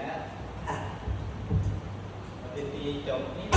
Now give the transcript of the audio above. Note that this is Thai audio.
นะอะปฏิปีจบนี้